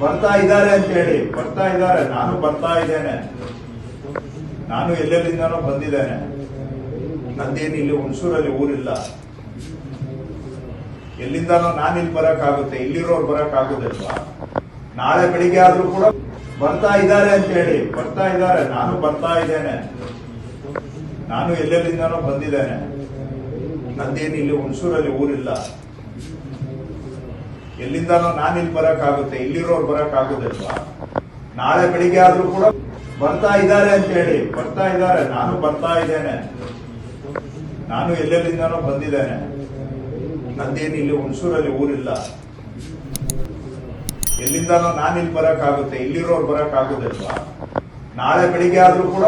ಬರ್ತಾ ಇದ್ದಾರೆ ಅಂತ ಹೇಳಿ. ಬರ್ತಾ ಇದ್ದಾರೆ. ನಾನು ಬರ್ತಾ ಇದ್ದೇನೆ. ನಾನು ಎಲ್ಲೆಲ್ಲಿಂದನೋ ಬಂದಿದ್ದೇನೆ. ನಂದೇನು ಇಲ್ಲಿ ಹುಣಸೂರಲ್ಲಿ ಊರಿಲ್ಲ. ಎಲ್ಲಿಂದನೋ ನಾನು ಇಲ್ಲಿ ಬರಕ್ಕಾಗುತ್ತೆ, ಇಲ್ಲಿರೋರು ಬರಕ್ಕಾಗೋದಿಲ್ವಾ? ನಾಳೆ ಬೆಳಿಗ್ಗೆ ಆದ್ರೂ ಕೂಡ ಬರ್ತಾ ಇದ್ದಾರೆ ಅಂತ ಹೇಳಿ. ಬರ್ತಾ ಇದ್ದಾರೆ. ನಾನು ಬರ್ತಾ ಇದ್ದೇನೆ. ನಾನು ಎಲ್ಲೆಲ್ಲಿಂದನೋ ಬಂದಿದ್ದೇನೆ. ನಂದೇನು ಇಲ್ಲಿ ಹುಣಸೂರಲ್ಲಿ ಊರಿಲ್ಲ. ಎಲ್ಲಿಂದನೋ ನಾನು ಇಲ್ಲಿ ಬರಕ್ಕಾಗುತ್ತೆ, ಇಲ್ಲಿರೋರು ಬರಕ್ಕಾಗೋದಿಲ್ವಾ ನಾಳೆ ಬೆಳಿಗ್ಗೆ ಆದ್ರೂ ಕೂಡ ಬರ್ತಾ ಇದ್ದಾರೆ ಅಂತ ಹೇಳಿ, ಬರ್ತಾ ಇದ್ದಾರೆ, ನಾನು ಬರ್ತಾ ಇದ್ದೇನೆ. ನಾನು ಎಲ್ಲೆಲ್ಲಿಂದನೋ ಬಂದಿದ್ದೇನೆ. ನಂದೇನು ಇಲ್ಲಿ ಹುಣಸೂರಲ್ಲಿ ಊರಿಲ್ಲ. ಎಲ್ಲಿಂದನೋ ನಾನು ಇಲ್ಲಿ ಬರಕ್ಕಾಗುತ್ತೆ, ಇಲ್ಲಿರೋರು ಬರಕ್ಕಾಗೋದಿಲ್ವಾ ನಾಳೆ ಬೆಳಿಗ್ಗೆ ಆದ್ರೂ ಕೂಡ